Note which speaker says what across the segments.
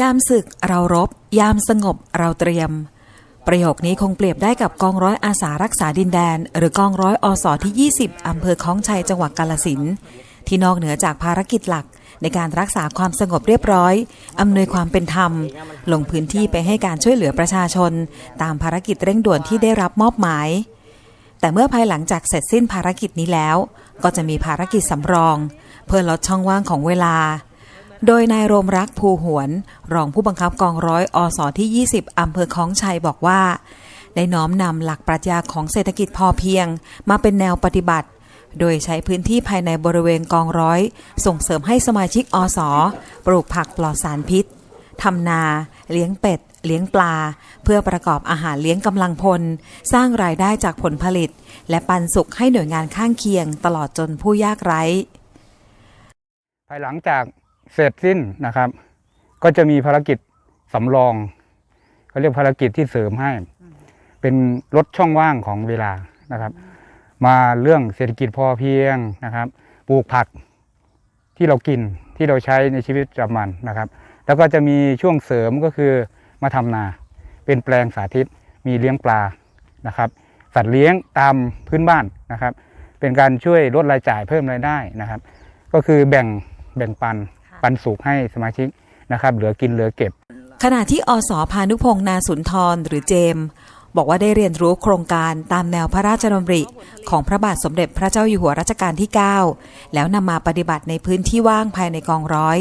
Speaker 1: ยามศึกเรารบ ยามสงบเราเตรียม ประโยคนี้คงเปรียบได้กับกองร้อยอาสารักษาดินแดน หรือกองร้อยอสอที่ 20 อำเภอคล้องชัยจังหวัดกาลสินที่นอกเหนือจากภารกิจหลัก ในการรักษาความสงบเรียบร้อย อำนวยความเป็นธรรม ลงพื้นที่ไปให้การช่วยเหลือประชาชน ตามภารกิจเร่งด่วนที่ได้รับมอบหมาย แต่เมื่อภายหลังจากเสร็จสิ้นภารกิจนี้แล้ว ก็จะมีภารกิจสำรอง เพื่อลดช่องว่างของเวลา โดยนายโรมรักภูหวน รองผู้บังคับกองร้อยอสอที่ 20 อำเภอคลองชัยบอกว่า ได้น้อมนำหลักปรัชญาของเศรษฐกิจพอเพียง มาเป็นแนวปฏิบัติ โดยใช้พื้นที่ภายในบริเวณกองร้อย ส่งเสริมให้สมาชิกอสอปลูกผักปลอดสารพิษทำนา เลี้ยงเป็ด เลี้ยงปลา เพื่อประกอบอาหารเลี้ยงกำลังพล สร้างรายได้จากผลผลิต และปันสุขให้หน่วยงานข้างเคียง ตลอดจนผู้ยากไร้
Speaker 2: ภายหลังจาก เสร็จสิ้นนะครับ ก็จะมีภารกิจสำรองเขาเรียกภารกิจที่เสริมให้ เป็นลดช่องว่างของเวลานะครับ มาเรื่องเศรษฐกิจพอเพียงนะครับ ปลูกผักที่เรากินที่เราใช้ในชีวิตประจำวันนะครับ แล้วก็จะมีช่วงเสริมก็คือมาทำนา เป็นแปลงสาธิตมีเลี้ยงปลานะครับ สัตว์เลี้ยงตามพื้นบ้านนะครับ เป็นการช่วยลดรายจ่ายเพิ่มรายได้นะครับ ก็คือแบ่งแบ่งปัน ปันสุขให้สมาชิกนะครับ เหลือกินเหลือเก็บ
Speaker 1: ขณะที่อสพานุพงษ์นาสุนทรหรือเจม บอกว่าได้เรียนรู้โครงการตามแนวพระราชดำริของพระบาทสมเด็จพระเจ้าอยู่หัวรัชกาลที่ 9 แล้วนำมาปฏิบัติในพื้นที่ว่างภายในกองร้อย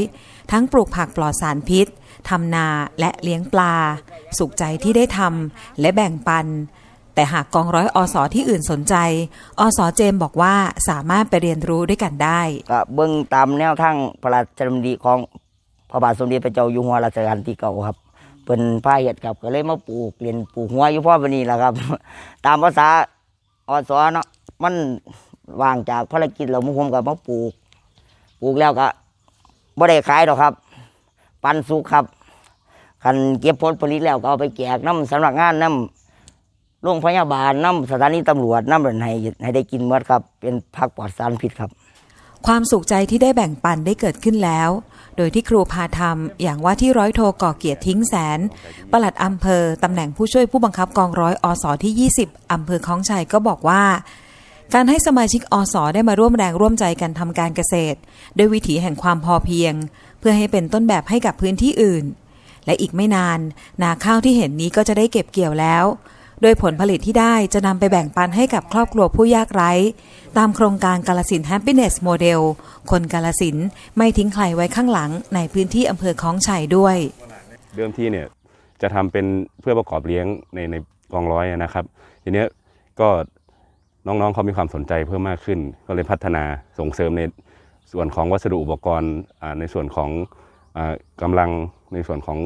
Speaker 1: ทั้งปลูกผักปลอดสารพิษทำนาและเลี้ยงปลา สุขใจที่ได้ทำและแบ่งปัน แต่หากกองร้อยอสอที่อื่นสนใจ อสเจมบอกว่าสามารถไปเรียนรู้ด้วยกันได้
Speaker 3: ก็เบิ่งตามแนวทางพระราชดำริของพระบาทสมเด็จพระเจ้าอยู่หัวรัชกาลที่เก้าครับเพิ่นพาเฮ็ดครับก็เลยมาปลูกเรียนปลูกหัวอยู่พ่อวันนี้แหละครับ ตามภาษาอสเนาะมันว่างจากภารกิจเรามุผมก็มาปลูก ปลูกแล้วก็บ่ได้ขายดอกครับ ปันสุกครับคันเก็บผลผลิตแล้วก็เอาไปแจกน้ำสำนักงานน้ำ โรงพยาบาลน้ำสถานีตำรวจน้ำให้ให้ได้กินหมดครับ เป็นผักปลอดสารพิษครับ
Speaker 1: ความสุขใจที่ได้แบ่งปันได้เกิดขึ้นแล้ว โดยที่ครูพาทำอย่างว่าที่ร้อยโทก่อเกียรติทิ้งแสน ปลัดอำเภอตำแหน่งผู้ช่วยผู้บังคับกองร้อยอสอที่ 20อำเภอคลองชัยก็บอกว่าการให้สมาชิกอสอได้มาร่วมแรงร่วมใจกันทำการเกษตร ด้วยวิถีแห่งความพอเพียง เพื่อให้เป็นต้นแบบให้กับพื้นที่อื่น และอีกไม่นาน นาข้าวที่เห็นนี้ก็จะได้เก็บเกี่ยวแล้ว โดยผลผลิตที่ได้จะนำไปแบ่งปันให้กับครอบครัวผู้ยากไร้ ตามโครงการกาลสิน Happiness Model คนกาลสินไม่ทิ้งใครไว้ข้างหลังในพื้นที่อำเภอคลองชัยด้วย
Speaker 4: เดิมที่เนี่ยจะทำเป็นเพื่อประกอบเลี้ยงในในกองร้อยนะครับ ทีเนี้ยก็น้องๆเขามีความสนใจเพิ่มมากขึ้น ก็เลยพัฒนาส่งเสริมในส่วนของวัสดุอุปกรณ์ในส่วนของอกำลังในส่วนของ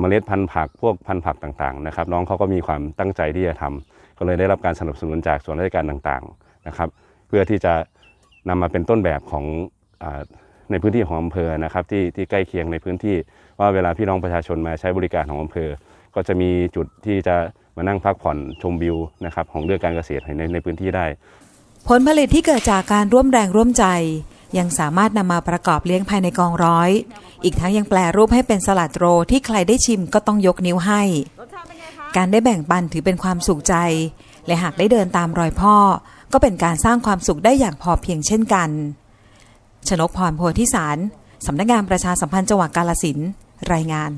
Speaker 4: เมล็ดพันธุ์ผักพวกพันธุ์ผักต่างๆนะครับน้องเขาก็มีความตั้งใจที่จะทำก็เลยได้รับการสนับสนุนจากส่วนราชการต่างๆนะครับเพื่อที่จะนำมาเป็นต้นแบบของอในพื้นที่ของอำเภอนะครับที่ที่ใกล้เคียงในพื้นที่ว่าเวลาพี่น้องประชาชนมาใช้บริการของอำเภอ ก็จะมีจุดที่จะมานั่งพักผ่อนชมวิวนะครับของเรื่องการเกษตรในในพื้นที่ได้
Speaker 1: ผลผลิตที่เกิดจากการร่วมแรงร่วมใจ ยังสามารถนำมาประกอบเลี้ยงภายในกองร้อย อีกทั้งยังแปลรูปให้เป็นสลัดโรที่ใครได้ชิมก็ต้องยกนิ้วให้ การได้แบ่งปันถือเป็นความสุขใจ และหากได้เดินตามรอยพ่อ ก็เป็นการสร้างความสุขได้อย่างพอเพียงเช่นกัน ชนกพรโพธิสาร สำนักงานประชาสัมพันธ์จังหวัดกาลสินรายงาน